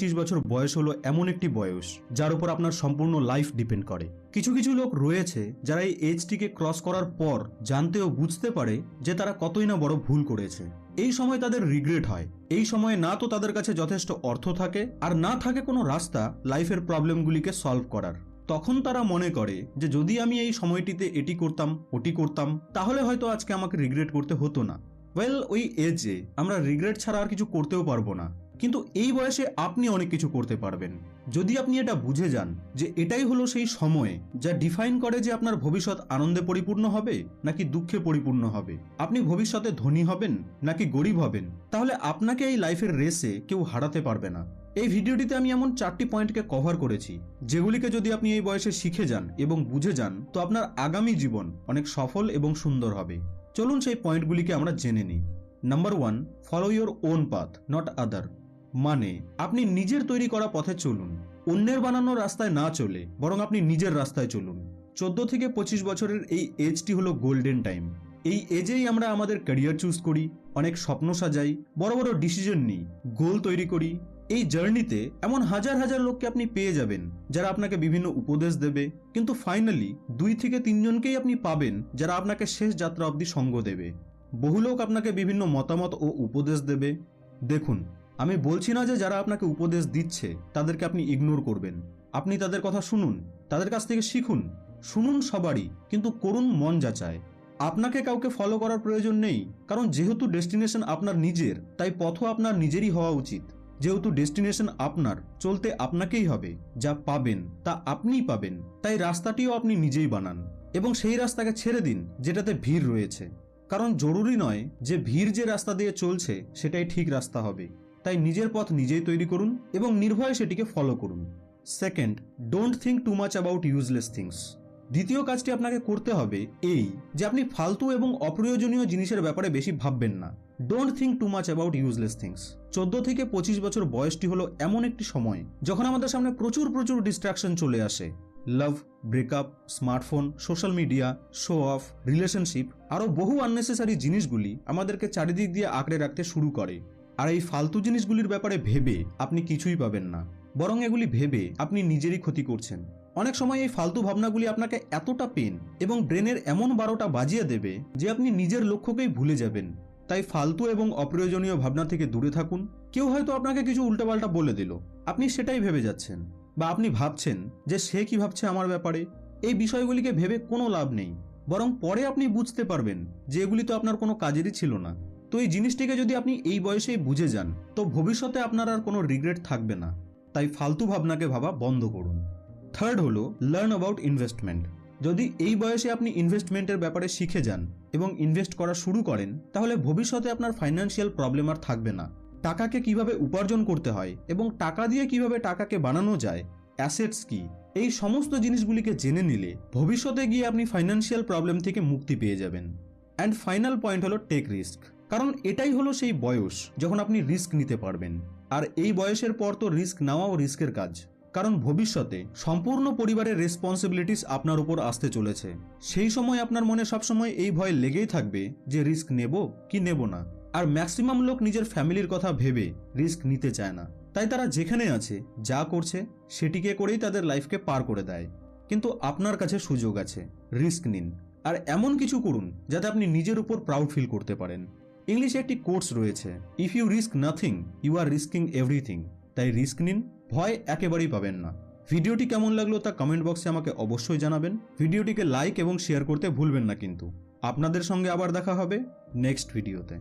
পঁচিশ বছর বয়স হলো এমন একটি বয়স, যার উপর আপনার সম্পূর্ণ লাইফ ডিপেন্ড করে। কিছু কিছু লোক রয়েছে যারা এই এজটিকে ক্রস করার পর জানতে ও বুঝতে পারে যে তারা কতই না বড় ভুল করেছে। এই সময় তাদের রিগ্রেট হয়। এই সময়ে না তো তাদের কাছে যথেষ্ট অর্থ থাকে, আর না থাকে কোনো রাস্তা লাইফের প্রবলেমগুলিকে সলভ করার। তখন তারা মনে করে যে যদি আমি এই সময়টিতে এটি করতাম, ওটি করতাম, তাহলে হয়তো আজকে আমাকে রিগ্রেট করতে হতো না। ওয়েল ওই এজে আমরা রিগ্রেট ছাড়া আর কিছু করতেও পারব না। কিন্তু এই বয়সে আপনি অনেক কিছু করতে পারবেন। যদি আপনি এটা বুঝে যান যে এটাই হলো সেই সময় যা ডিফাইন করে যে আপনার ভবিষ্যৎ আনন্দে পরিপূর্ণ হবে নাকি দুঃখে পরিপূর্ণ হবে। আপনি ভবিষ্যতে ধনী হবেন নাকি গরিব হবেন? তাহলে আপনাকে এই লাইফের রেসে কেউ হারাতে পারবে না। এই ভিডিওটিতে আমি এমন চারটি পয়েন্টকে কভার করেছি, যেগুলিকে যদি আপনি এই বয়সে শিখে যান এবং বুঝে যান, তো আপনার আগামী জীবন অনেক সফল এবং সুন্দর হবে। চলুন সেই পয়েন্টগুলিকে আমরা জেনে নিই। Number one follow your own path not other মানে আপনি নিজের তৈরি করা পথে চলুন। অন্যের বানানো রাস্তায় না চলে, বরং আপনি নিজের রাস্তায় চলুন। চোদ্দ থেকে পঁচিশ বছরের এই এজটি হলো গোল্ডেন টাইম। এই এজেই আমরা আমাদের ক্যারিয়ার চুজ করি, অনেক স্বপ্ন সাজাই, বড় বড় ডিসিশন নিই, গোল তৈরি করি। এই জার্নিতে এমন হাজার হাজার লোককে আপনি পেয়ে যাবেন, যারা আপনাকে বিভিন্ন উপদেশ দেবে, কিন্তু ফাইনালি দুই থেকে তিনজনকেই আপনি পাবেন, যারা আপনাকে শেষ যাত্রা অবধি সঙ্গ দেবে। বহু লোক আপনাকে বিভিন্ন মতামত ও উপদেশ দেবে। দেখুন আমি বলছি না যে যারা আপনাকে উপদেশ দিচ্ছে, তাদেরকে আপনি ইগনোর করবেন। আপনি তাদের কথা শুনুন, তাদের কাছ থেকে শিখুন। শুনুন সবারই, কিন্তু করুন মন যাচায়। আপনাকে কাউকে ফলো করার প্রয়োজন নেই, কারণ যেহেতু ডেস্টিনেশন আপনার নিজের, তাই পথও আপনার নিজেরই হওয়া উচিত। যেহেতু ডেস্টিনেশন আপনার, চলতে আপনাকেই হবে, যা পাবেন, তা আপনিই পাবেন। তাই রাস্তাটিও আপনি নিজেই বানান, এবং সেই রাস্তাকে ছেড়ে দিন, যেটাতে ভিড় রয়েছে। কারণ জরুরি নয় যে ভিড় যে রাস্তা দিয়ে চলছে, সেটাই ঠিক রাস্তা হবে। তাই নিজের পথ নিজেই তৈরি করুন এবং নির্ভয়ে সেটিকে ফলো করুন। Second don't think too much about useless things দ্বিতীয় কাজটি আপনাকে করতে হবে এই, যে আপনি ফালতু এবং অপ্রয়োজনীয় জিনিসের ব্যাপারে বেশি ভাববেন না। Don't think too much about useless things চোদ্দ থেকে পঁচিশ বছর বয়সটি হলো এমন একটি সময় যখন আমাদের সামনে প্রচুর প্রচুর ডিস্ট্রাকশন চলে আসে। Love breakup smartphone social media show off relationship আরও বহু আননেসেসারি জিনিসগুলি আমাদেরকে চারিদিক দিয়ে আঁকড়ে রাখতে শুরু করে। আর এই ফালতু জিনিসগুলির ব্যাপারে ভেবে আপনি কিছুই পাবেন না। বরং এগুলি ভেবে আপনি নিজেরই ক্ষতি করছেন। অনেক সময় এই ফালতু ভাবনাগুলি আপনাকে এতটা পেন এবং ব্রেনের এমন বারোটা বাজিয়ে দেবে যে আপনি নিজের লক্ষ্যকেই ভুলে যাবেন। তাই ফালতু এবং অপ্রয়োজনীয় ভাবনা থেকে দূরে থাকুন। কেউ হয়তো আপনাকে কিছু উল্টাপাল্টা বলে দিল। আপনি সেটাই ভেবে যাচ্ছেন বা আপনি ভাবছেন যে সে কি ভাবছে আমার ব্যাপারে। এই বিষয়গুলিকে ভেবে কোনো লাভ নেই। বরং পরে আপনি বুঝতে পারবেন যে এগুলি তো আপনার কোনো কাজেরই ছিল না। তো এই জিনিসটিকে যদি আপনি এই বয়সেই বুঝে যান, তো ভবিষ্যতে আপনার আর কোনো রিগ্রেট থাকবে না। তাই ফালতু ভাবনাকে ভাবা বন্ধ করুন। থার্ড হলো লার্ন অ্যাবাউট ইনভেস্টমেন্ট যদি এই বয়সে আপনি ইনভেস্টমেন্টের ব্যাপারে শিখে যান এবং ইনভেস্ট করা শুরু করেন, তাহলে ভবিষ্যতে আপনার ফাইন্যান্সিয়াল প্রবলেম আর থাকবে না। টাকাকে কীভাবে উপার্জন করতে হয় এবং টাকা দিয়ে কীভাবে টাকাকে বানানো যায় অ্যাসেটস কি, এই সমস্ত জিনিসগুলিকে জেনে নিলে ভবিষ্যতে গিয়ে আপনি ফাইন্যান্সিয়াল প্রবলেম থেকে মুক্তি পেয়ে যাবেন। অ্যান্ড ফাইনাল পয়েন্ট হলো টেক রিস্ক কারণ এটাই হলো সেই বয়স যখন আপনি রিস্ক নিতে পারবেন। আর এই বয়সের পর তো রিস্ক নেওয়াও রিস্কের কাজ। কারণ ভবিষ্যতে সম্পূর্ণ পরিবারের রেসপন্সিবিলিটিস আপনার উপর আসতে চলেছে। সেই সময় আপনার মনে সবসময় এই ভয় লেগেই থাকবে যে রিস্ক নেব কি নেব না। আর ম্যাক্সিমাম লোক নিজের ফ্যামিলির কথা ভেবে রিস্ক নিতে চায় না। তাই তারা যেখানে আছে, যা করছে, সেটিকে করেই তাদের লাইফকে পার করে দেয়। কিন্তু আপনার কাছে সুযোগ আছে রিস্ক নিন। আর এমন কিছু করুন, যাতে আপনি নিজের উপর প্রাউড ফিল করতে পারেন। ইংলিশে একটি কোর্স রয়েছে if you risk nothing you are risking everything তাই রিস্ক নিন, ভয় একেবারেই পাবেন না। ভিডিওটি কেমন লাগল তা কমেন্ট বক্সে আমাকে অবশ্যই জানাবেন। ভিডিওটিকে লাইক এবং শেয়ার করতে ভুলবেন না কিন্তু। আপনাদের সঙ্গে আবার দেখা হবে নেক্সট ভিডিওতে